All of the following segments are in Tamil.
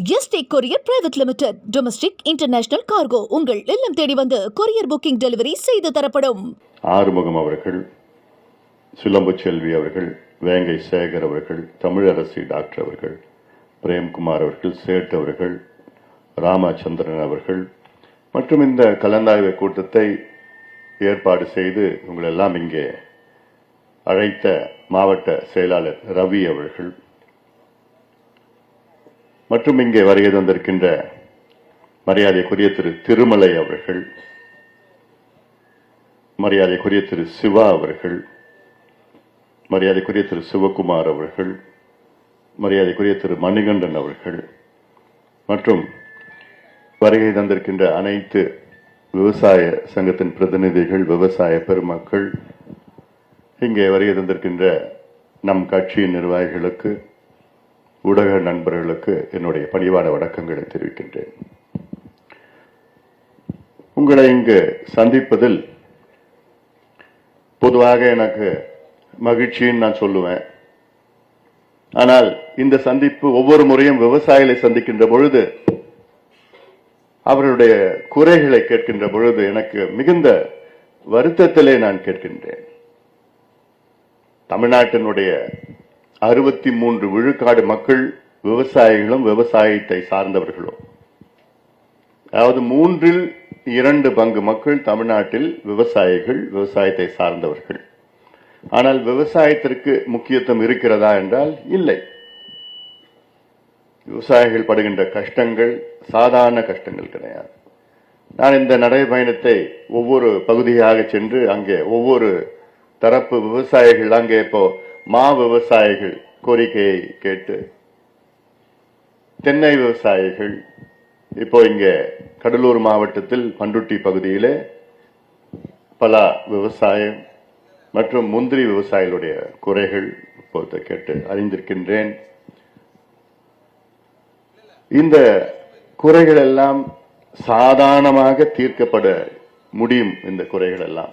ST courier private limited domestic international cargo உங்கள் இல்லம் தேடி வந்து கொரியர் புக்கிங் டெலிவரி செய்து தரப்படும். ஆறுமுகம் அவர்கள் சிலம்பு செல்வி அவர்கள் வேங்கை சேகர் அவர்கள் தமிழரசி டாக்டர் அவர்கள் பிரேம்குமார் அவர்கள் சேட் அவர்கள் ராமச்சந்திரன் அவர்கள் மற்றும் இந்த கலந்தாய்வு கூட்டத்தை ஏற்பாடு செய்து உங்களெல்லாம் இங்கே அழைத்த மாவட்ட செயலாளர் ரவி அவர்கள் மற்றும் இங்கே வருகை தந்திருக்கின்ற மரியாதைக்குரிய திரு திருமலை அவர்கள் மரியாதைக்குரிய திரு சிவா அவர்கள் மரியாதைக்குரிய திரு சிவகுமார் அவர்கள் மரியாதைக்குரிய திரு மணிகண்டன் அவர்கள் மற்றும் வருகை தந்திருக்கின்ற அனைத்து விவசாய சங்கத்தின் பிரதிநிதிகள் விவசாய பெருமக்கள் இங்கே வருகை தந்திருக்கின்ற நம் கட்சியின் நிர்வாகிகளுக்கு ஊடக நண்பர்களுக்கு என்னுடைய பணிவான வணக்கங்களை தெரிவிக்கின்றேன். உங்களை இங்கு சந்திப்பதில் பொதுவாக எனக்கு மகிழ்ச்சின்னு நான் சொல்லுவேன். ஆனால் இந்த சந்திப்பு ஒவ்வொரு முறையும் விவசாயிகளை சந்திக்கின்ற பொழுது அவர்களுடைய குறைகளை கேட்கின்ற பொழுது எனக்கு மிகுந்த வருத்தத்திலே நான் கேட்கின்றேன். தமிழ்நாட்டினுடைய அறுபத்தி மூன்று விழுக்காடு மக்கள் விவசாயிகளும் விவசாயத்தை சார்ந்தவர்களும். அதாவது மூன்றில் இரண்டு பங்கு மக்கள் தமிழ்நாட்டில் விவசாயிகள் விவசாயத்தை சார்ந்தவர்கள். ஆனால் விவசாயத்திற்கு முக்கியத்துவம் இருக்கிறதா என்றால் இல்லை. விவசாயிகள் படுகின்ற கஷ்டங்கள் சாதாரண கஷ்டங்கள் கிடையாது. நான் இந்த நடைபயணத்தை ஒவ்வொரு பகுதியாக சென்று அங்கே ஒவ்வொரு தரப்பு விவசாயிகள் அங்கே இப்போ மா விவசாயிகள் கோரிக்கையை கேட்டு தென்னை விவசாயிகள் இப்போ இங்கே கடலூர் மாவட்டத்தில் பண்டுட்டி பகுதியிலே பலா விவசாயம் மற்றும் முந்திரி விவசாயிகளுடைய குறைகள் இப்போது கேட்டு அறிந்திருக்கின்றேன். இந்த குறைகள் எல்லாம் சாதாரணமாக தீர்க்கப்பட முடியும் இந்த குறைகள் எல்லாம்.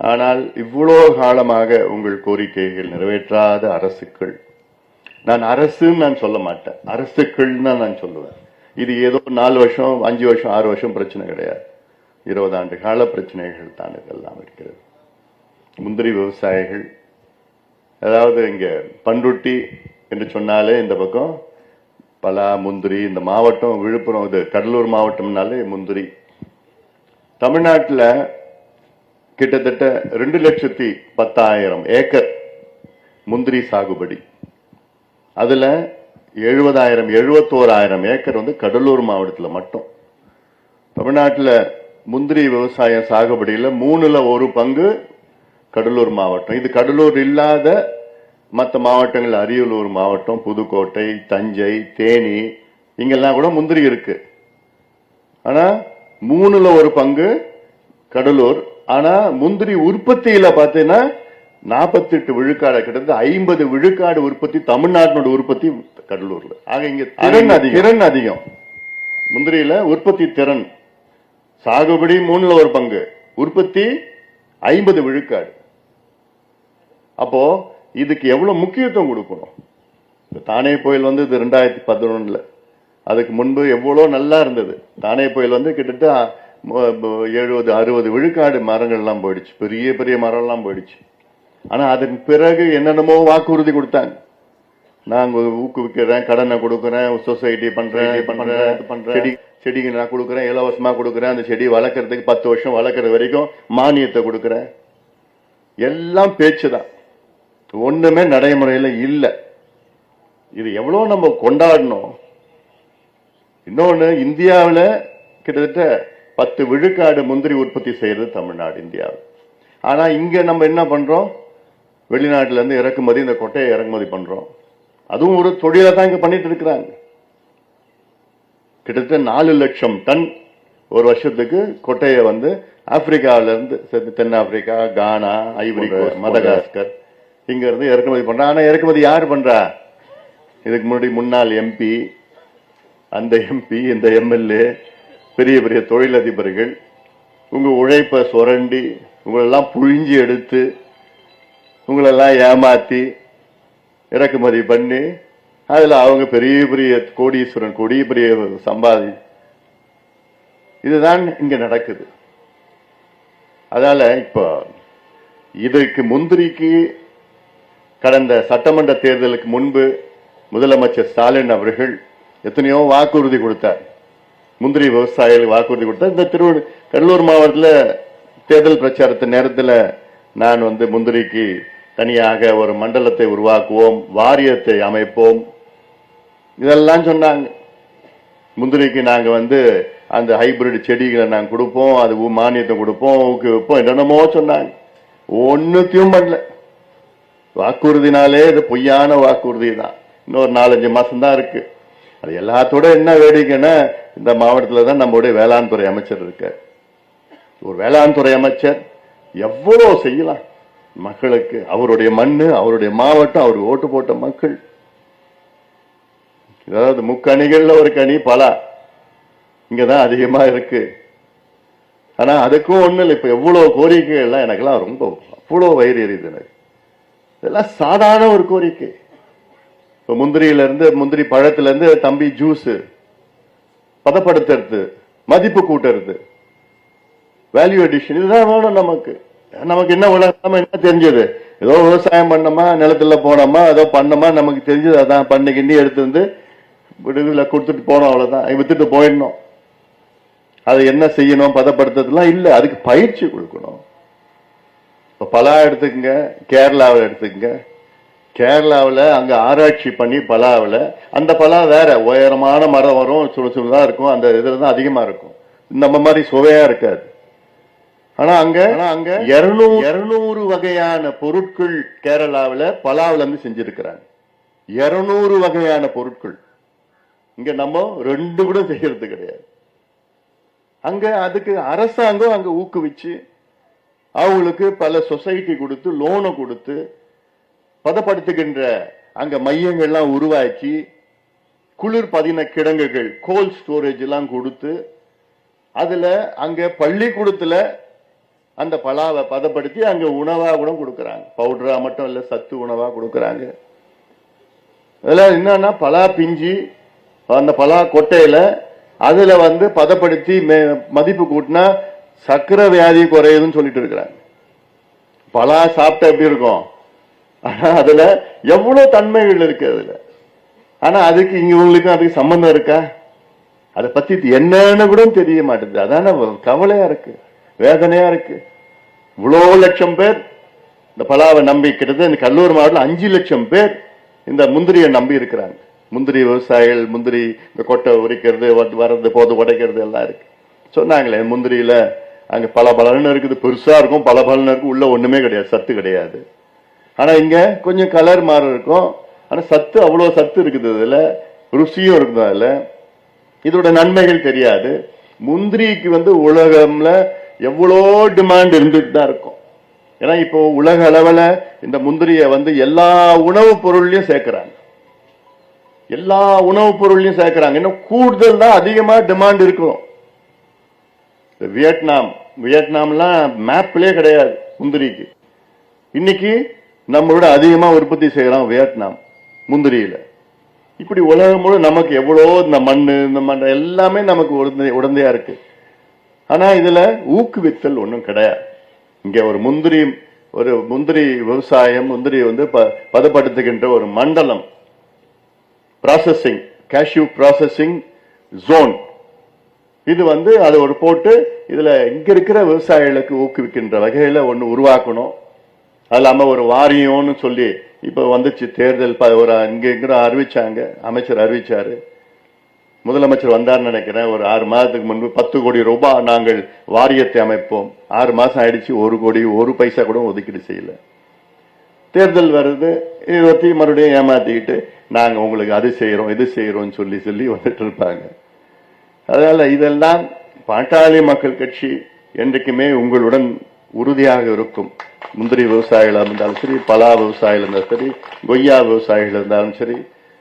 ஆனால் இவ்வளோ காலமாக உங்கள் கோரிக்கைகள் நிறைவேற்றாத அரசுக்கள். நான் அரசுன்னு நான் சொல்ல மாட்டேன். அரசுக்கள்னு தான் நான் சொல்லுவேன். இது ஏதோ நாலு வருஷம் அஞ்சு வருஷம் ஆறு வருஷம் பிரச்சனை கிடையாது. இருபது ஆண்டு கால பிரச்சனைகள் தான் இதெல்லாம் இருக்கிறது. முந்திரி விவசாயிகள் அதாவது இங்கே பண்ருட்டி என்று சொன்னாலே இந்த பக்கம் பலா முந்திரி இந்த மாவட்டம் விழுப்புரம் இது கடலூர் மாவட்டம்னாலே முந்திரி. தமிழ்நாட்டில் கிட்டத்தட்ட ரெண்டு லட்சத்தி பத்தாயிரம் ஏக்கர் முந்திரி சாகுபடி. அதுல எழுபதாயிரம் எழுபத்தோராயிரம் ஏக்கர் வந்து கடலூர் மாவட்டத்தில் மட்டும். தமிழ்நாட்டில் முந்திரி விவசாயம் சாகுபடியில் மூணுல ஒரு பங்கு கடலூர் மாவட்டம். இது கடலூர் இல்லாத மற்ற மாவட்டங்கள் அரியலூர் மாவட்டம் புதுக்கோட்டை தஞ்சை தேனி இங்கெல்லாம் கூட முந்திரி இருக்கு. ஆனால் மூணுல ஒரு பங்கு கடலூர் ஆனா முந்திரி உற்பத்தியில பாத்தீங்கன்னா நாற்பத்தெட்டு விழுக்காடு கிட்டத்தட்ட ஐம்பது விழுக்காடு உற்பத்தி தமிழ்நாட்டினோட உற்பத்தி கடலூர்ல. ஆக இங்க திறன் அதிகம். திறன் அதிகம். முந்திரியில உற்பத்தி திறன். சாகுபடி மூணுல ஒரு பங்கு. உற்பத்தி ஐம்பது விழுக்காடு. அப்போ இதுக்கு எவ்வளவு முக்கியத்துவம் கொடுக்கணும்? தானே புயல் வந்து இது ரெண்டாயிரத்தி பதினொன்னுல. அதுக்கு முன்பு எவ்வளோ நல்லா இருந்தது. தானே புயல் வந்து கிட்டத்தட்ட எழுபது அறுபது விழுக்காடு மரங்கள் எல்லாம் போயிடுச்சு. பெரிய பெரிய மரம் எல்லாம் போயிடுச்சு. ஆனா அதன் பிறகு என்னென்னமோ வாக்குறுதி கொடுத்தாங்க. நான் ஊக்குவிக்கிறேன் கடனை கொடுக்குறேன் சொசைட்டி பண்றேன் இது பண்றேன் செடி செடிக்கு நான் கொடுக்குறேன் இலவசமா கொடுக்குறேன். அந்த செடி வளர்க்கறதுக்கு பத்து வருஷம் வளர்க்குற வரைக்கும் மானியத்தை கொடுக்குறேன். எல்லாம் பேச்சு தான் ஒண்ணுமே நடைமுறையில இல்ல. இது எவ்வளவு நம்ம கொண்டாடணும்? இன்னொன்னு இந்தியாவில் கிட்டத்தட்ட பத்து விழுக்காடு முந்திரி உற்பத்தி செய்யறது தமிழ்நாடு இந்தியாவில். ஆனா இங்க நம்ம என்ன பண்றோம்? வெளிநாட்டுல இருந்து இறக்குமதி இந்த கொட்டையை இறக்குமதி பண்றோம். அதுவும் ஒரு தொழிலை தான் இங்க பண்ணிட்டு இருக்கிறாங்க. கிட்டத்தட்ட நாலு லட்சம் டன் ஒரு வருஷத்துக்கு கொட்டையை வந்து ஆப்பிரிக்காவில இருந்து தெ- தென்னாப்பிரிக்கா கானா ஐவரி மதகாஸ்கர் இங்க இருந்து இறக்குமதி பண்றாங்க ஆனா இறக்குமதி யார் பண்றா? இதுக்கு முன்னாடி முன்னாள் எம்பி அந்த எம்பி இந்த எம்எல்ஏ பெரிய பெரிய தொழிலதிபர்கள் உங்க உழைப்பை சுரண்டி உங்களெல்லாம் புழிஞ்சி எடுத்து உங்களெல்லாம் ஏமாத்தி இறக்குமதி பண்ணி அதுல அவங்க பெரிய பெரிய கோடீஸ்வரன் கொடிய பெரிய சம்பாதி இதுதான் இங்க நடக்குது. அதால இப்போ இதற்கு முந்திரிக்கு கடந்த சட்டமன்ற தேர்தலுக்கு முன்பு முதலமைச்சர் ஸ்டாலின் அவர்கள் எத்தனையோ வாக்குறுதி கொடுத்தார். முந்திரி விவசாயிகள் வாக்குறுதி கொடுத்தா இந்த திரு கடலூர் மாவட்டத்தில் தேர்தல் பிரச்சாரத்து நேரத்தில் நான் வந்து முந்திரிக்கு தனியாக ஒரு மண்டலத்தை உருவாக்குவோம் வாரியத்தை அமைப்போம். இதெல்லாம் சொன்னாங்க. முந்திரிக்கு நாங்கள் வந்து அந்த ஹைபிரிட் செடிகளை நாங்கள் கொடுப்போம் அது மானியத்தை கொடுப்போம் ஊக்குவிப்போம் என்னென்னமோ சொன்னாங்க. ஒன்றுத்தையும் பண்ணல. வாக்குறுதினாலே இது பொய்யான வாக்குறுதி தான் இன்னொரு நாலஞ்சு மாதம் தான் இருக்கு. அது எல்லாத்தோட என்ன வேடிக்கைன்னா இந்த மாவட்டத்தில் தான் நம்மளுடைய வேளாண் துறை அமைச்சர் இருக்கார். ஒரு வேளாண் துறை அமைச்சர் எவ்வளவு செய்யலாம்? மக்களுக்கு அவருடைய மண்ணு அவருடைய மாவட்டம் அவர் ஓட்டு போட்ட மக்கள். அதாவது முக்கணிகள்ல ஒரு கனி பலா. இங்கதான் அதிகமா இருக்கு. ஆனா அதுக்கும் ஒண்ணு இல்லை. இப்ப எவ்வளவு கோரிக்கைகள்லாம் எனக்கெல்லாம் ரொம்ப அவ்வளவு வயிறு எரியுது எனக்கு. இதெல்லாம் சாதாரண ஒரு கோரிக்கை. இப்போ முந்திரியிலேருந்து முந்திரி பழத்துல இருந்து தம்பி ஜூஸ் பதப்படுத்துறது மதிப்பு கூட்டுறது வேல்யூ அடிஷன் இதுதான் வேணும் நமக்கு. நமக்கு என்ன உலகம் நம்ம என்ன தெரிஞ்சது? ஏதோ விவசாயம் பண்ணோமா நிலத்துல போனோமா ஏதோ பண்ணோமா நமக்கு தெரிஞ்சது அதான் பண்ணி கிண்டி எடுத்து வந்து விடுதலை கொடுத்துட்டு போனோம் அவ்வளோதான் வித்துட்டு போயிடணும். அது என்ன செய்யணும் பதப்படுத்துறதுலாம் இல்லை. அதுக்கு பயிற்சி கொடுக்கணும். இப்போ பலா எடுத்துக்கங்க கேரளாவில் எடுத்துக்கங்க. கேரளாவில் அங்க ஆராய்ச்சி பண்ணி பலாவில் அந்த பலா வேற உயரமான மரம் வரும் சுடு சுடுதான் இருக்கும் அந்த இதுல தான் அதிகமா இருக்கும். நம்ம மாதிரி சுவையா இருக்காது. ஆனா அங்க அங்க இருநூறு இருநூறு வகையான பொருட்கள் கேரளாவில் பலாவுல இருந்து செஞ்சிருக்கிறாங்க. இருநூறு வகையான பொருட்கள். இங்க நம்ம ரெண்டு கூட செய்யறது கிடையாது. அங்க அதுக்கு அரசாங்கம் அங்க ஊக்குவிச்சு அவங்களுக்கு பல சொசைட்டி கொடுத்து லோனை கொடுத்து பதப்படுத்துகின்ற அங்க மையங்கள்லாம் உருவாக்கி குளிர் பதின கிடங்குகள் கோல்ட் ஸ்டோரேஜ் எல்லாம் கொடுத்து அதுல அங்க பள்ளிக்கூடத்துல அந்த பலாவை பதப்படுத்தி அங்க உணவா கூட கொடுக்கறாங்க. பவுடரா மட்டும் இல்ல சத்து உணவா கொடுக்கறாங்க. அதெல்லாம் என்னன்னா பலா பிஞ்சு அந்த பலா கொட்டையில அதுல வந்து பதப்படுத்தி மே- மதிப்பு கூட்டினா சக்கரை வியாதி குறையுதுன்னு சொல்லிட்டு இருக்கிறாங்க. பலா சாப்பிட்டா எப்படி இருக்கும்? ஆனா அதுல எவ்வளவு தன்மைகள் இருக்கு அதுல? ஆனா அதுக்கு இங்க உங்களுக்கும் அதுக்கு சம்பந்தம் இருக்கா? அதை பத்தி என்னன்னு கூட தெரிய மாட்டேங்குது. அதான கவலையா இருக்கு? வேதனையா இருக்கு? இவ்வளோ லட்சம் பேர் இந்த பலாவை நம்பி கிட்டத்தட்ட இந்த கல்லூர் மாவட்டத்தில் அஞ்சு லட்சம் பேர் இந்த முந்திரியை நம்பி இருக்கிறாங்க. முந்திரி விவசாயிகள் முந்திரி இந்த கொட்டை உரிக்கிறது வர்றது போது உடைக்கிறது எல்லாம் இருக்கு. சொன்னாங்களே முந்திரியில அங்க பல பலன்னு இருக்குது. பெருசா இருக்கும் பல பலன்னு இருக்கும் உள்ள ஒண்ணுமே கிடையாது சத்து கிடையாது. ஆனா இங்க கொஞ்சம் கலர் மாறு இருக்கும். ஆனா சத்து அவ்வளவு சத்து இருக்குது இதுல ருசியும் இருக்குது அதுல. இதோட நன்மைகள் தெரியாது. முந்திரிக்கு வந்து உலகம்ல எவ்வளோ டிமாண்ட் இருந்துட்டு தான் இருக்கும். ஏன்னா இப்போ உலக அளவில் இந்த முந்திரியை வந்து எல்லா உணவுப் பொருள்லையும் சேர்க்குறாங்க. எல்லா உணவுப் பொருள்லையும் சேர்க்குறாங்க. இன்னும் கூடுதல் தான் அதிகமாக டிமாண்ட் இருக்கும். இந்த வியட்நாம். வியட்நாம்லாம் மேப்லேயே கிடையாது முந்திரிக்கு. இன்னைக்கு நம்மளோட அதிகமா உற்பத்தி செய்யறோம் வியட்நாம் முந்திரியில. இப்படி உலகம் முழு நமக்கு எவ்வளோ இந்த மண்ணு இந்த மண் எல்லாமே நமக்கு உடந்தை உடந்தையா இருக்கு. ஆனா இதுல ஊக்குவித்தல் ஒன்றும் கிடையாது. இங்க ஒரு முந்திரி ஒரு முந்திரி விவசாயம் முந்திரி வந்து ப- பதப்படுத்துகின்ற ஒரு மண்டலம். ப்ராசஸிங் கேஷ்யூ ப்ராசஸிங் ஜோன் இது வந்து அது ஒரு போட்டு இதுல இங்க இருக்கிற விவசாயிகளுக்கு ஊக்குவிக்கின்ற வகையில் ஒன்று உருவாக்கணும். அது இல்லாமல் ஒரு வாரியம்னு சொல்லி இப்ப வந்துச்சு தேர்தல் ஒரு இங்க அறிவிச்சாங்க அமைச்சர் அறிவிச்சாரு. முதலமைச்சர் வந்தார்னு நினைக்கிறேன். ஒரு ஆறு மாதத்துக்கு முன்பு பத்து கோடி ரூபாய் நாங்கள் வாரியத்தை அமைப்போம். ஆறு மாசம் ஆயிடுச்சு ஒரு கோடி ஒரு பைசா கூட ஒதுக்கீடு செய்யல. தேர்தல் வருது இதை பத்தி மறுபடியும் ஏமாத்திக்கிட்டு நாங்க உங்களுக்கு அது செய்யறோம் இது செய்கிறோம்னு சொல்லி சொல்லி வந்துட்டு இருப்பாங்க. அதனால இதெல்லாம் பாட்டாளி மக்கள் கட்சி என்றைக்குமே உங்களுடன் உறுதியாக இருக்கும். முந்திரி விவசாயிகளா இருந்தாலும் சரி பலா விவசாயிகள் இருந்தாலும் சரி கொய்யா விவசாயிகள் இருந்தாலும் சரி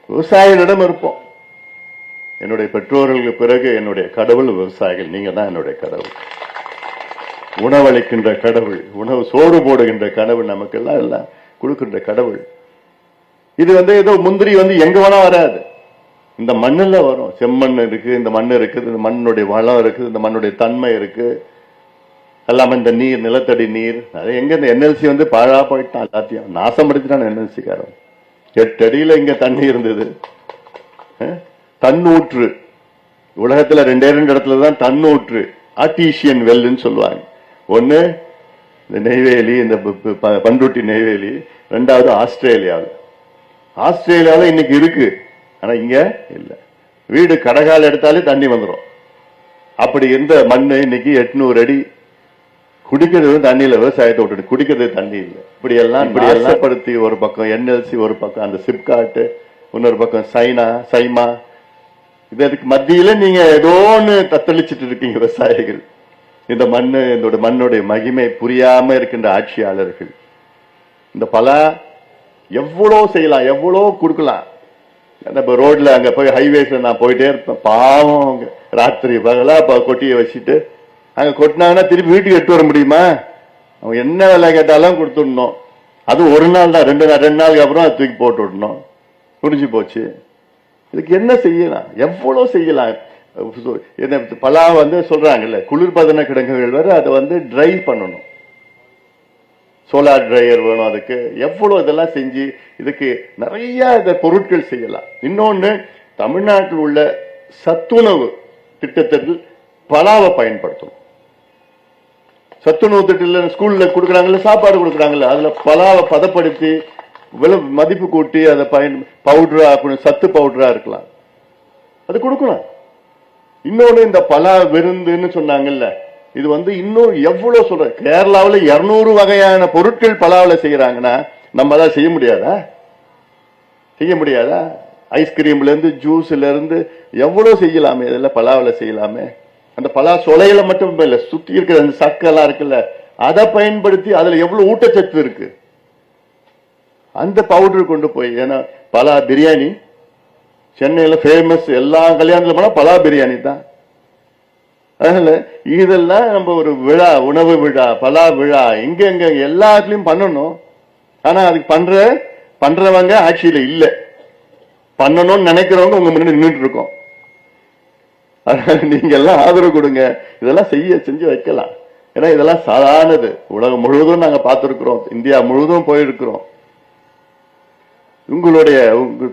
விவசாயிகளிடம் இருப்போம். என்னுடைய பெற்றோர்களுக்கு பிறகு என்னுடைய கடவுள் விவசாயிகள். நீங்க தான் என்னுடைய கடவுள். உணவளிக்கின்ற கடவுள் உணவு சோறு போடுகின்ற கடவுள் நமக்கெல்லாம் எல்லாம் கொடுக்கின்ற கடவுள். இது வந்து ஏதோ முந்திரி வந்து எங்க வேணா வராது. இந்த மண்ணுல வரும். செம்மண் இருக்கு இந்த மண் இருக்குது இந்த மண்ணுடைய வளம் இருக்குது இந்த மண்ணுடைய தன்மை இருக்கு. எல்லாமே இந்த நீர் நிலத்தடி நீர். அது எங்க இந்த என்எல்சி வந்து பாழா போயிட்டான் எல்லாத்தையும். நாசப்படுத்திட்டான் என்எல்சி காரன் எட்டு அடியில இங்க தண்ணி இருந்தது. தன்னூற்று. உலகத்துல ரெண்டே ரெண்டு இடத்துல தான் தன்னூற்று. ஆர்டிஷியன் வெல்லுன்னு சொல்லுவாங்க. ஒன்னு இந்த நெய்வேலி இந்த ப- பண்ருட்டி நெய்வேலி. ரெண்டாவது ஆஸ்திரேலியாவில். ஆஸ்திரேலியாவில் இன்னைக்கு இருக்கு. ஆனா இங்க இல்லை. வீடு கடகால் எடுத்தாலே தண்ணி வந்துடும் அப்படி இருந்த மண்ணு இன்னைக்கு எட்நூறு அடி குடிக்கிறது தண்ணியில விவசாயத்தை விட்டுட்டு குடிக்கிறது தண்ணி இல்லை. இப்படி எல்லாம் இப்படி எல்லாம் படுத்தி ஒரு பக்கம் என்எல்சி ஒரு பக்கம் அந்த சிப்காட் இன்னொரு பக்கம் சைனா சைமா இதற்கு மத்தியில நீங்க ஏதோ ஒண்ணு தத்தளிச்சிட்டு இருக்கீங்க விவசாயிகள். இந்த மண்ணு இந்த மண்ணுடைய மகிமை புரியாம இருக்கின்ற ஆட்சியாளர்கள். இந்த பல எவ்வளோ செய்யலாம் எவ்வளோ கொடுக்கலாம். இப்ப ரோட்ல அங்க போய் ஹைவேஸ்ல நான் போயிட்டே இருப்பேன். பாவம் ராத்திரி பகலா கொட்டியை வச்சுட்டு அங்கே கொட்டினாங்கன்னா திருப்பி வீட்டுக்கு எட்டு வர முடியுமா? அவங்க என்ன வேலை கேட்டாலும் கொடுத்துடணும். அது ஒரு நாள் தான் ரெண்டு நாள் ரெண்டு நாளுக்கு அப்புறம் அதை தூக்கி போட்டு விடணும். புரிஞ்சு போச்சு? இதுக்கு என்ன செய்யலாம்? எவ்வளோ செய்யலாம்? என்ன பலா வந்து சொல்றாங்கல்ல குளிர்பதன கிடங்குகள் வேற அதை வந்து ட்ரை பண்ணணும். சோலார் ட்ரையர் வேணும் அதுக்கு. எவ்வளோ இதெல்லாம் செஞ்சு இதுக்கு நிறைய இந்த பொருட்கள் செய்யலாம். இன்னொன்று தமிழ்நாட்டில் உள்ள சத்துணவு திட்டத்தில் பலாவை பயன்படுத்தணும். சத்துணவு திட்டத்தில் ஸ்கூல்ல கொடுக்குறாங்கல்ல சாப்பாடு கொடுக்குறாங்கல்ல அதுல பலாவை பதப்படுத்தி விலை மதிப்பு கூட்டி அதை பயன் பவுடரா சத்து பவுடரா இருக்கலாம். அது கொடுக்கலாம். இன்னொன்னு இந்த பலா விருந்துன்னு சொன்னாங்கல்ல இது வந்து இன்னும் எவ்வளவு சொல்ற கேரளாவில் இருநூறு வகையான பொருட்கள் பலாவில் செய்யறாங்கன்னா நம்ம தான் செய்ய முடியாதா? செய்ய முடியாதா? ஐஸ்கிரீம்ல இருந்து ஜூஸ்ல இருந்து எவ்வளவு செய்யலாமே இதெல்லாம் பலாவில் செய்யலாமே? அந்த பலா சொலையில மட்டும் இல்ல சுத்தி இருக்கிற அந்த சக்கெல்லாம் இருக்குல்ல அதை பயன்படுத்தி அதுல எவ்வளவு ஊட்டச்சத்து இருக்கு? அந்த பவுடர் கொண்டு போய் ஏன்னா பலா பிரியாணி சென்னையில ஃபேமஸ் எல்லா கல்யாணத்துல போனா பலா பிரியாணி தான். அதனால இதெல்லாம் நம்ம ஒரு விழா உணவு விழா பலா விழா எங்க எங்க எல்லாத்துலயும் பண்ணணும். ஆனா அதுக்கு பண்ற பண்றவங்க ஆட்சியில இல்ல. பண்ணணும்னு நினைக்கிறவங்க உங்க முன்னாடி நின்றுட்டு இருக்கோம். நீங்க எல்லாம் ஆதரவு கொடுங்க. இதெல்லாம் செய்ய செஞ்சு வைக்கலாம். ஏன்னா இதெல்லாம் சாதாரணது. உலகம் முழுவதும் நாங்க பார்த்திருக்கிறோம். இந்தியா முழுவதும் போயிருக்கிறோம். உங்களுடைய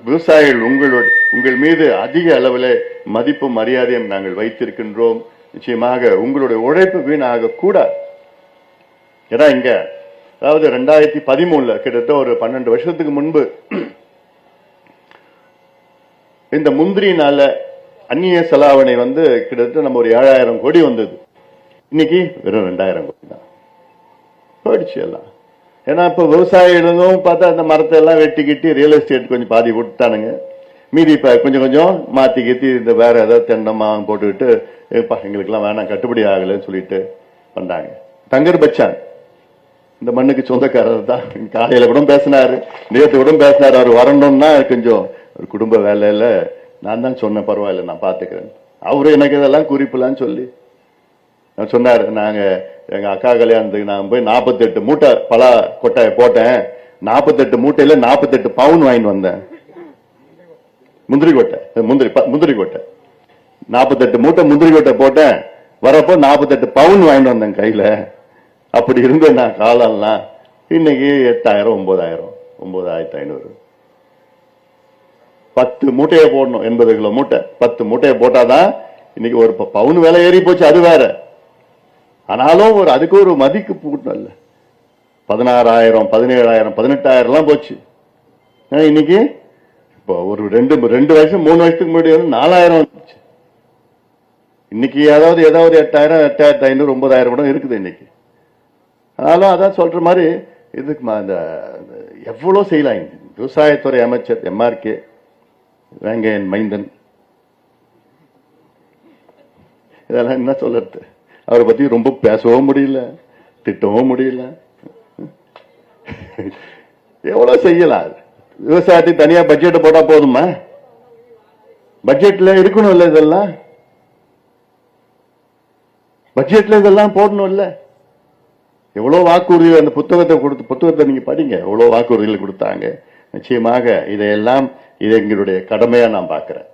விவசாயிகள் உங்களுடைய உங்கள் மீது அதிக அளவில் மதிப்பும் மரியாதையும் நாங்கள் வைத்திருக்கின்றோம். நிச்சயமாக உங்களுடைய உழைப்பு வீணாக கூடாது. ஏன்னா இங்க அதாவது ரெண்டாயிரத்தி பதிமூணுல கிட்டத்தட்ட ஒரு பன்னெண்டு வருஷத்துக்கு முன்பு இந்த முந்திரினால அந்நிய செலாவணி வந்து கிட்டத்தட்ட நம்ம ஒரு ஏழாயிரம் கோடி வந்தது. இன்னைக்கு வெறும் ரெண்டாயிரம் கோடி தான். போயிடுச்சு எல்லாம். ஏன்னா இப்ப விவசாயிகளும் பார்த்தா அந்த மரத்தை எல்லாம் வெட்டிக்கிட்டு ரியல் எஸ்டேட் கொஞ்சம் பாதி போட்டுட்டானுங்க. மீதி இப்போ கொஞ்சம் கொஞ்சம் மாத்தி கீத்தி இந்த வேற ஏதாவது தென்னமா போட்டுக்கிட்டு ஏப்பா எங்களுக்கெல்லாம் வேணாம் கட்டுப்படி ஆகலைன்னு சொல்லிட்டு பண்ணாங்க தங்கர் பச்சான் இந்த மண்ணுக்கு சொந்தக்காரர் தான். காலையில் கூட பேசினாரு நேற்று கூட பேசினாரு. அவர் வரணும்னா கொஞ்சம் ஒரு குடும்ப வேலையில நான் தான் சொன்னேன் பரவாயில்ல நான் பார்த்துக்கிறேன். அவரு எனக்கு இதெல்லாம் குறிப்புலான்னு சொல்லி. நான் சொன்னார் நாங்கள் எங்கள் அக்கா கல்யாணத்துக்கு நான் போய் 48 மூட்டை பலா கொட்டாயை போட்டேன். 48 மூட்டையில 48 பவுன் வாங்கிட்டு வந்தேன். முந்திரி கொட்டை முந்திரி ப- முந்திரி கொட்டை. 48 மூட்டை முந்திரி கொட்டை போட்டேன். வரப்போ 48 பவுன் வாங்கிட்டு வந்தேன் கையில். அப்படி இருந்தேன் நான் காலம்லாம் இன்னைக்கு எட்டாயிரம் ஒன்பதாயிரம் ஒன்பதாயிரத்தி ஐநூறு. பத்து மூட்டையை போடணும் எண்பது கிலோ மூட்டை. பத்து மூட்டையை போட்டாதான் இன்னைக்கு ஒரு ப- பவுன் விலை ஏறி போச்சு அது வேற. ஆனாலும் ஒரு அதுக்கு ஒரு மதிப்பு கூட்டம் இல்லை. பதினாறாயிரம் பதினேழாயிரம் பதினெட்டாயிரம்லாம் போச்சு. இன்னைக்கு? இப்போ ஒரு ரெண்டு ரெண்டு வயசு மூணு வருஷத்துக்கு முன்னாடி வந்து நாலாயிரம் வந்துச்சு. இன்னைக்கு ஏதாவது ஏதாவது எட்டாயிரம் எட்டாயிரத்தி ஐநூறு ஒன்பதாயிரம் கூட இருக்குது இன்னைக்கு. ஆனாலும் அதான் சொல்ற மாதிரி இதுக்கு இந்த அந்த அந்த செய்யலாம் விவசாயத்துறை அமைச்சர் எம்ஆர்கே வேங்கையன் மைந்தன். இதெல்லாம் என்ன சொல்றது? அவரை பத்தி ரொம்ப பேசவும் முடியல திட்டவும் முடியல. எவ்வளவு செய்யலாம்? விவசாயத்துக்கு தனியா பட்ஜெட் போட்டா போதுமா? பட்ஜெட்ல இருக்கணும் இல்ல இதெல்லாம்? பட்ஜெட்ல இதெல்லாம் போடணும் இல்ல எவ்வளவு வாக்குறுதி அந்த புத்தகத்தை கொடுத்து புத்தகத்தை நீங்க படிங்க. எவ்வளவு வாக்குறுதிகள் கொடுத்தாங்க? நிச்சயமாக இதையெல்லாம் இது எங்களுடைய கடமையா நான் பார்க்கிறேன்.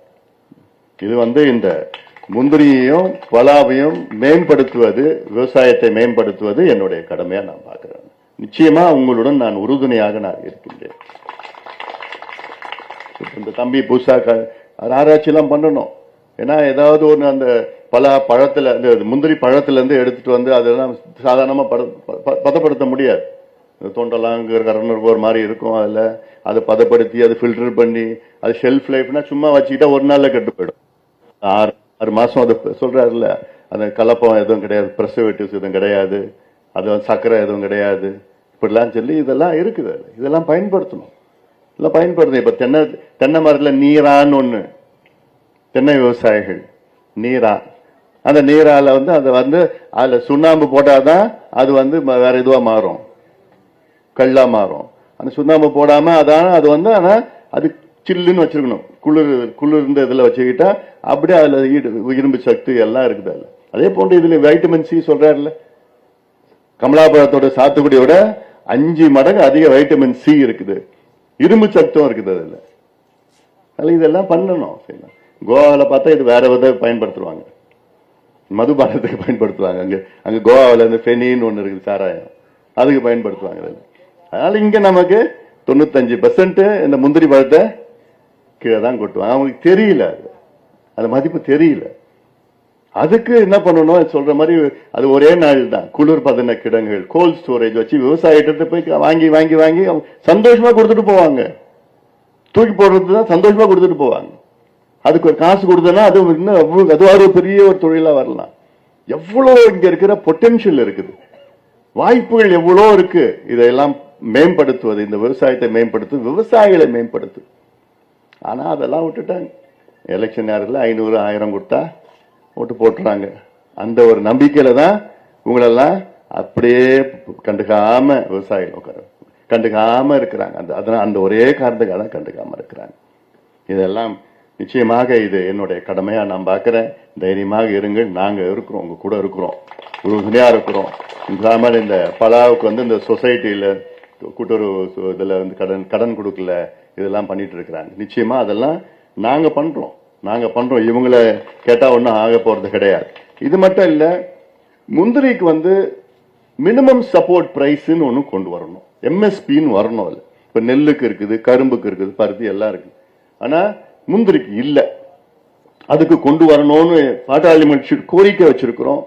இது வந்து இந்த முந்திரியையும் பலாவையும் மேம்படுத்துவது விவசாயத்தை மேம்படுத்துவது என்னுடைய கடமையா நான் பார்க்கிறேன். நிச்சயமா உங்களுடன் நான் உறுதுணையாக நான் இருக்கின்றேன். இந்த தம்பி புதுசா ஆராய்ச்சிலாம் ஆராய்ச்சி எல்லாம் பண்ணணும். ஏன்னா ஏதாவது ஒன்று அந்த பல பழத்துல இந்த முந்திரி பழத்துல இருந்து எடுத்துட்டு வந்து அதெல்லாம் சாதாரணமா ப- பதப்படுத்த முடியாது. இந்த தொண்டெல்லாம் கரண்டு ஒரு மாதிரி இருக்கும் அதில். அதை பதப்படுத்தி அதை ஃபில்டர் பண்ணி அது ஷெல்ஃப் லைஃப்னா சும்மா வச்சுக்கிட்டா ஒரு நாளில் கெட்டு போயிடும். ஆறு ஆறு மாதம் அது சொல்கிறாருல அந்த கலப்பம் எதுவும் கிடையாது ப்ரெசர்வேட்டிவ்ஸ் எதுவும் கிடையாது அது சக்கரை சர்க்கரை எதுவும் கிடையாது. இப்படிலாம் சொல்லி இதெல்லாம் இருக்குது இதெல்லாம் பயன்படுத்தணும். இதெல்லாம் பயன்படுத்தணும். இப்போ தென்னை தென்னை மரத்தில் நீரான்னு ஒன்று தென்னை விவசாயிகள் நீரா. அந்த நீரால வந்து அதை வந்து அதில் சுண்ணாம்பு போட்டால் தான் அது வந்து வேறு வேற மாறும். கல்லா மாறும். அந்த சுண்ணாம்பு போடாம அதான் அது வந்து ஆனா அது சில்லுன்னு வச்சிருக்கணும். குளிர் குளிர்ந்த இதுல வச்சுக்கிட்டா அப்படியே அதுல ஈடு- இரும்பு சக்தி எல்லாம் இருக்குது அதுல. அதே போன்று இதுல வைட்டமின் சி சொல்றாருல்ல. கமலாபுரத்தோட சாத்துக்குடியோட அஞ்சு மடங்கு அதிக வைட்டமின் சி இருக்குது. இரும்பு சத்தும் இருக்குது அதுல. அதில் இதெல்லாம் பண்ணணும். செய்யணும். கோவாவில் பார்த்தா இது வேற வித பயன்படுத்துவாங்க. மதுபானத்துக்கு பயன்படுத்துவாங்க. அங்கே அங்கே கோவாவில் இந்த ஃபெனின்னு ஒன்று இருக்குது சாராயம். அதுக்கு பயன்படுத்துவாங்க அதில் அதனால இங்க நமக்கு தொண்ணூத்தஞ்சு பர்சன்ட் இந்த முந்திரி பழத்தை கீழே தான் கொட்டுவாங்க. அவங்களுக்கு தெரியல அது. அந்த மதிப்பு தெரியல. அதுக்கு என்ன பண்ணணும்? சொல்ற மாதிரி அது ஒரே நாள் தான். குளிர் பதன கிடங்குகள் கோல்ட் ஸ்டோரேஜ் வச்சு விவசாயிட்ட போய் வாங்கி வாங்கி வாங்கி அவங்க சந்தோஷமா கொடுத்துட்டு போவாங்க. தூக்கி போடுறது தான் சந்தோஷமா கொடுத்துட்டு போவாங்க. அதுக்கு ஒரு காசு கொடுத்தனா அது இன்னும் அது ஒரு பெரிய ஒரு தொழிலா வரலாம். எவ்வளோ இங்க இருக்கிற பொட்டென்ஷியல் இருக்குது. வாய்ப்புகள் எவ்வளோ இருக்கு இதையெல்லாம் மேம்படுத்துவது இந்த விவசாயத்தை மேம்படுத்து விவசாயிகளை மேம்படுத்து ஆனால் அதெல்லாம் விட்டுட்டாங்க எலெக்ஷன் நேரத்தில் ஐநூறு ஆயிரம் கொடுத்தா ஓட்டு போட்டுறாங்க. அந்த ஒரு நம்பிக்கையில் தான் உங்களெல்லாம் அப்படியே கண்டுக்காம விவசாயிகள் உட்கார கண்டுக்காம இருக்கிறாங்க. அந்த அதனால் அந்த ஒரே காரணத்துக்காக தான் கண்டுக்காம இருக்கிறாங்க. இதெல்லாம் நிச்சயமாக இது என்னுடைய கடமையாக நான் பார்க்குறேன். தைரியமாக இருங்கள். நாங்கள் இருக்கிறோம் உங்கள் கூட இருக்கிறோம். உறுதுணையா இருக்கிறோம். இல்லாமல் இந்த பலாவுக்கு வந்து இந்த சொசைட்டியில கூட்டுறவு இதில் இதுல வந்து கடன் கடன் கொடுக்கல இதெல்லாம் பண்ணிட்டு இருக்கிறாங்க. நிச்சயமா அதெல்லாம் நாங்க பண்றோம். நாங்க பண்றோம். இவங்கள கேட்டா ஒன்றும் ஆக போறது கிடையாது. இது மட்டும் இல்ல முந்திரிக்கு வந்து மினிமம் சப்போர்ட் பிரைஸ்ன்னு ஒன்று கொண்டு வரணும். எம்எஸ்பின்னு வரணும் அது இப்ப நெல்லுக்கு இருக்குது கரும்புக்கு இருக்குது பருத்தி எல்லாம் இருக்கு ஆனா முந்திரிக்கு இல்லை. அதுக்கு கொண்டு வரணும்னு பாட்டாளி மகிழ்ச்சி கோரிக்கை வச்சிருக்கிறோம்.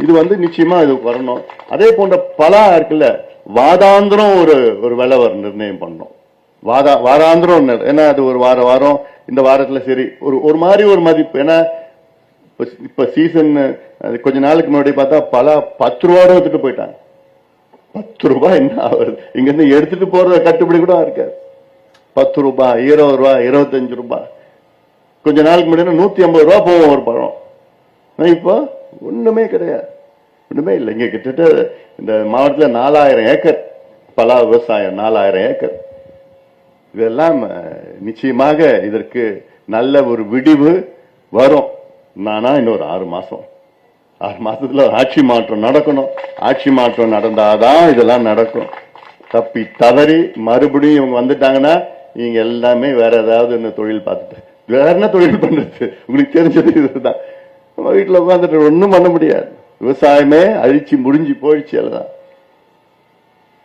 இது வந்து நிச்சயமா இது வரணும். அதே போன்ற பலா இருக்குல்ல வாதாந்திரம் ஒரு ஒரு விலை நிர்ணயம் பண்ணணும் வாதா வாராந்திரம் ஏன்னா அது ஒரு வார வாரம் இந்த வாரத்துல சரி ஒரு ஒரு மாதிரி ஒரு மதிப்பு. ஏன்னா இப்ப இப்ப சீசன் கொஞ்ச நாளுக்கு முன்னாடி பார்த்தா பல பத்து ரூபா எடுத்துட்டு போயிட்டாங்க. பத்து ரூபாய் என்ன ஆகுது? இங்க இருந்து எடுத்துட்டு போகிற கட்டுப்படி கூட இருக்காது. பத்து ரூபாய் இருபது ரூபா இருபத்தஞ்சு ரூபாய் கொஞ்ச நாளுக்கு முன்னாடி நூத்தி ஐம்பது ரூபா போகும் ஒரு பழம். இப்போ ஒண்ணுமே கிடையாது. ஒண்ணுமே இல்லை. இங்க கிட்டத்தட்ட இந்த மாவட்டத்துல நாலாயிரம் ஏக்கர் பலா விவசாயம் நாலாயிரம் ஏக்கர். இதெல்லாம் நிச்சயமாக இதற்கு நல்ல ஒரு விடிவு வரும். நானா இன்னொரு ஆறு மாசம். ஆறு மாசத்துல ஆட்சி மாற்றம் நடக்கணும். ஆட்சி மாற்றம் நடந்தாதான் இதெல்லாம் நடக்கும். தப்பி தவறி மறுபடியும் இவங்க வந்துட்டாங்கன்னா நீங்க எல்லாமே வேற ஏதாவது இந்த தொழில் பார்த்துட்டு வேற என்ன தொழில் பண்ணுறது உங்களுக்கு தெரிஞ்சது இதுதான். நம்ம வீட்டுல உட்காந்துட்டு ஒன்றும் பண்ண முடியாது. விவசாயமே அழிச்சு முடிஞ்சு போயிடுச்சு அதுதான்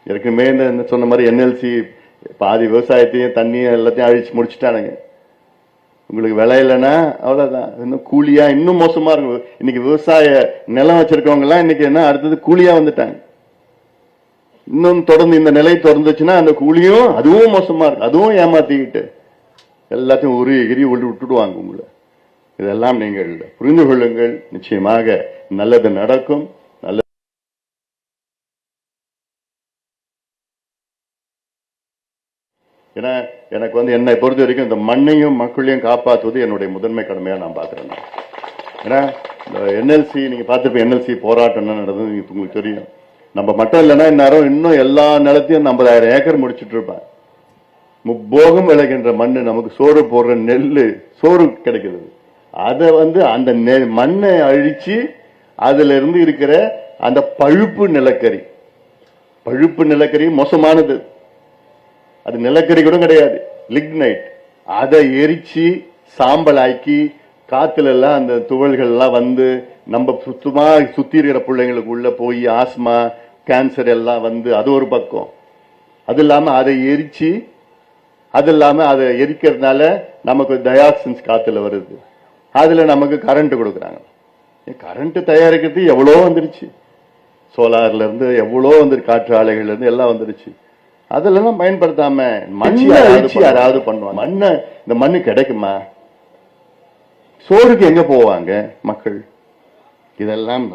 ஏற்கனவே இந்த சொன்ன மாதிரி என்எல்சி பாதி விவசாயத்தையும் தண்ணியும் எல்லாத்தையும் அழிச்சு முடிச்சுட்டானுங்க. உங்களுக்கு விலை இல்லைன்னா அவ்வளவுதான். இன்னும் கூலியா இன்னும் மோசமா இருக்கும். இன்னைக்கு விவசாய நிலம் வச்சிருக்கவங்க எல்லாம் இன்னைக்கு என்ன அடுத்தது கூலியா வந்துட்டாங்க. இன்னும் தொடர்ந்து இந்த நிலை தொடர்ந்துச்சுன்னா அந்த கூலியும் அதுவும் மோசமா இருக்கு. அதுவும் ஏமாத்திக்கிட்டு எல்லாத்தையும் உரி எகிரி விட்டு விட்டுடுவாங்க உங்களை. இதெல்லாம் நீங்கள் புரிந்து கொள்ளுங்கள். நிச்சயமாக நல்லது நடக்கும். நல்ல ஏன்னா எனக்கு வந்து என்னை பொறுத்த வரைக்கும் இந்த மண்ணையும் மக்களையும் காப்பாற்றுவது என்னுடைய முதன்மை கடமையாக நான் பார்க்குறேன். ஏன்னா இந்த என்எல்சி நீங்கள் பார்த்துருப்ப என்எல்சி போராட்டம் என்ன நடந்தது உங்களுக்கு தெரியும். நம்ம மட்டும் இல்லைன்னா இந்நேரம் இன்னும் எல்லா நிலத்தையும் ஐம்பதாயிரம் ஏக்கர் முடிச்சிட்டு இருப்பேன். முப்போகம் விளைகின்ற மண்ணு நமக்கு சோறு போடுற நெல் சோறு கிடைக்கிறது. அதை வந்து அந்த நெ- மண்ணை அழிச்சு அதுல இருந்து இருக்கிற அந்த பழுப்பு நிலக்கரி. பழுப்பு நிலக்கரி மோசமானது. அது நிலக்கரி கூட கிடையாது. லிக்னைட் அதை எரிச்சு சாம்பலாக்கி காத்துல எல்லாம் அந்த துகள்கள் எல்லாம் வந்து நம்ம சுத்தமா சுத்தி இருக்கிற பிள்ளைங்களுக்கு உள்ள போய் ஆஸ்மா கேன்சர் எல்லாம் வந்து அது ஒரு பக்கம். அது இல்லாம அதை எரிச்சு அது இல்லாம அதை எரிக்கிறதுனால நமக்கு டயாக்சின்ஸ் காத்துல வருது. அதுல நமக்கு கரண்ட் கொடுக்குறாங்க. கரண்ட் தயாரிக்கிறது எவ்வளோ வந்துருச்சு? சோலார்ல இருந்து எவ்வளோ வந்து காற்று ஆலைகள்ல இருந்து எல்லாம் வந்துருச்சு. அதெல்லாம் பயன்படுத்தாம மண்ணை அழிச்சு யாராவது பண்ணுவாங்க? மண்ணை இந்த மண்ணு கிடைக்குமா? சோறுக்கு எங்க போவாங்க மக்கள்? இதெல்லாம்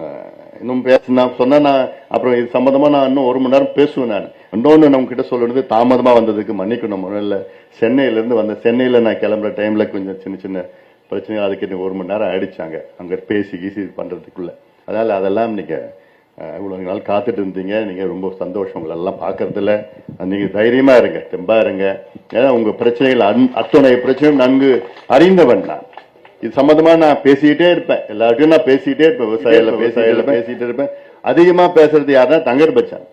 இன்னும் பேசினா சொன்னா நான் அப்புறம் இது சம்பந்தமா நான் இன்னும் ஒரு மணி நேரம் பேசுவேன் நான். இன்னொன்னு நம்ம கிட்ட சொல்லணுது தாமதமா வந்ததுக்கு மன்னிக்கணும் முதல்ல. சென்னையில இருந்து வந்த சென்னையில நான் கிளம்புற டைம்ல கொஞ்சம் சின்ன சின்ன பிரச்சனைகள் அதுக்கு இன்னும் ஒரு மணி நேரம் ஆயிடுச்சாங்க. அங்க பேசி கீசி இது பண்றதுக்குள்ள. அதனால அதெல்லாம் நீங்க அஹ், இவ்வளவு நாள் காத்துட்டு இருந்தீங்க. நீங்க ரொம்ப சந்தோஷம். உங்களை எல்லாம் பாக்குறதுல. நீங்க தைரியமா இருங்க. தெம்பா இருங்க. ஏன்னா உங்க பிரச்சனைகள் அன்- அத்தனை பிரச்சனையும் நன்கு அறிந்தவன் நான். இது சம்பந்தமா நான் பேசிக்கிட்டே இருப்பேன். எல்லார்ட்டையும் நான் பேசிக்கிட்டே இருப்பேன். விவசாயில விவசாயில பேசிட்டு இருப்பேன். அதிகமா பேசுறது யாருன்னா தங்கர் பச்சான்.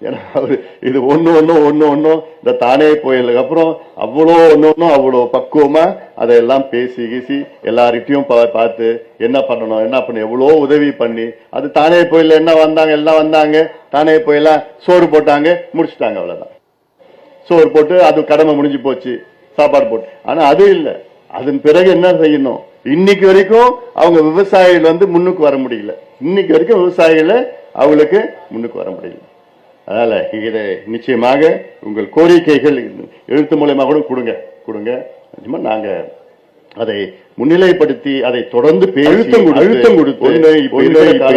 ஏன்னா அவர் இது ஒன்று ஒன்றும் ஒன்று ஒன்றும் இந்த தானே புயலுக்கு அப்புறம் அவ்வளோ ஒன்று ஒன்றும் அவ்வளோ பக்குவமாக அதையெல்லாம் பேசி கீசி எல்லார்கிட்டையும் பா- பார்த்து என்ன பண்ணணும் என்ன பண்ணி எவ்வளோ உதவி பண்ணி அது தானே புயல்ல என்ன வந்தாங்க எல்லாம் வந்தாங்க தானே புயலா சோறு போட்டாங்க முடிச்சிட்டாங்க அவ்வளோதான் சோறு போட்டு அது கடமை முடிஞ்சு போச்சு சாப்பாடு போட்டு. ஆனால் அது இல்லை. அதன் பிறகு என்ன செய்யணும்? இன்னைக்கு வரைக்கும் அவங்க விவசாயிகள் வந்து முன்னுக்கு வர முடியல. இன்னைக்கு வரைக்கும் விவசாயிகளை அவங்களுக்கு முன்னுக்கு வர முடியல. அதனால இதை நிச்சயமாக உங்கள் கோரிக்கைகள் எழுத்து மூலயமா கூட கொடுங்க. கொடுங்க. நிச்சயமா நாங்க அதை முன்னிலைப்படுத்தி அதை தொடர்ந்து அழுத்தம் அழுத்தம் கொடுத்து இப்ப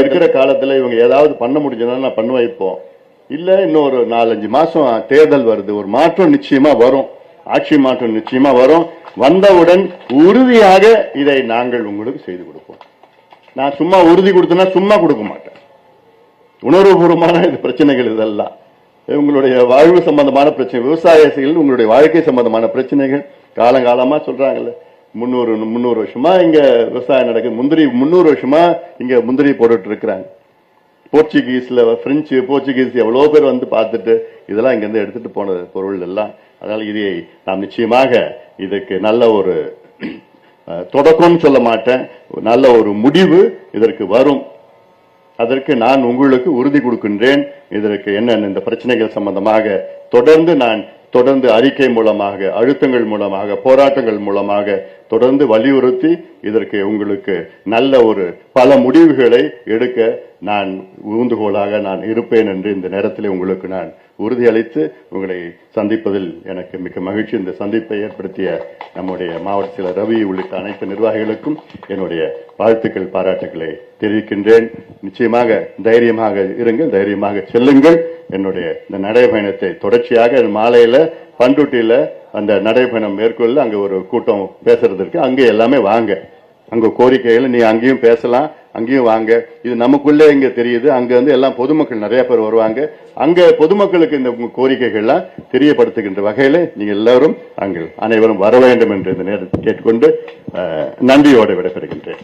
இருக்கிற இப்ப காலத்துல இவங்க ஏதாவது பண்ண முடிஞ்சதுன்னா நான் பண்ண வைப்போம் இல்ல இன்னொரு நாலஞ்சு மாசம் தேர்தல் வருது. ஒரு மாற்றம் நிச்சயமா வரும். ஆட்சி மாற்றம் நிச்சயமா வரும். வந்தவுடன் உறுதியாக இதை நாங்கள் உங்களுக்கு செய்து கொடுப்போம். நான் சும்மா உறுதி கொடுத்தேன்னா சும்மா கொடுக்க மாட்டேன். உணர்வுபூர்வமான இது பிரச்சனைகள் இதெல்லாம். உங்களுடைய வாழ்வு சம்பந்தமான பிரச்சனை. விவசாயிகள் உங்களுடைய வாழ்க்கை சம்பந்தமான பிரச்சனைகள். காலங்காலமா சொல்றாங்கல்ல. முந்நூறு முந்நூறு வருஷமா இங்க விவசாயம் நடக்குது. முந்திரி முந்நூறு வருஷமா இங்க முந்திரி போட்டுட்டு இருக்கிறாங்க போர்ச்சுகீஸ்ல பிரெஞ்சு போர்ச்சுகீஸ் எவ்வளோ பேர் வந்து பார்த்துட்டு இதெல்லாம் இங்கேருந்து எடுத்துட்டு போன பொருள் எல்லாம். அதனால இதை நாம் நிச்சயமாக இதுக்கு நல்ல ஒரு தொடக்கம்னு சொல்ல மாட்டேன். நல்ல ஒரு முடிவு இதற்கு வரும். அதற்கு நான் உங்களுக்கு உறுதி கொடுக்கின்றேன். இதற்கு என்ன இந்த பிரச்சனைகள் சம்பந்தமாக தொடர்ந்து நான் தொடர்ந்து அறிக்கை மூலமாக அழுத்தங்கள் மூலமாக போராட்டங்கள் மூலமாக தொடர்ந்து வலியுறுத்தி இதற்கு உங்களுக்கு நல்ல ஒரு பல முடிவுகளை எடுக்க நான் ஊந்துகோலாக நான் இருப்பேன் என்று இந்த நேரத்தில் உங்களுக்கு நான் உறுதியளித்து உங்களை சந்திப்பதில் எனக்கு மிக்க மகிழ்ச்சி. இந்த சந்திப்பை ஏற்படுத்திய நம்முடைய மாவட்ட செயலர் ரவி உள்ளிட்ட அனைத்து நிர்வாகிகளுக்கும் என்னுடைய வாழ்த்துக்கள் பாராட்டுக்களை தெரிவிக்கின்றேன். நிச்சயமாக தைரியமாக இருங்கள் தைரியமாக செல்லுங்கள். என்னுடைய இந்த நடைபயணத்தை தொடர்ச்சியாக மாலையில பண்ருட்டியில் அந்த நடைபயணம் மேற்கொள்ள அங்க ஒரு கூட்டம் பேசுறதுக்கு. அங்க எல்லாமே வாங்க. அங்க கோரிக்கைகள் நீ அங்கேயும் பேசலாம் அங்கேயும் வாங்க. இது நமக்குள்ளே இங்க தெரியுது. அங்க வந்து எல்லாம் பொதுமக்கள் நிறைய பேர் வருவாங்க. அங்க பொதுமக்களுக்கு இந்த கோரிக்கைகள்லாம் தெரியப்படுத்துகின்ற வகையில நீங்க எல்லாரும் அங்கு அனைவரும் வர வேண்டும் என்று இந்த நேரத்தில் கேட்டுக்கொண்டு நன்றியோடு விடைபெறுகின்றேன்.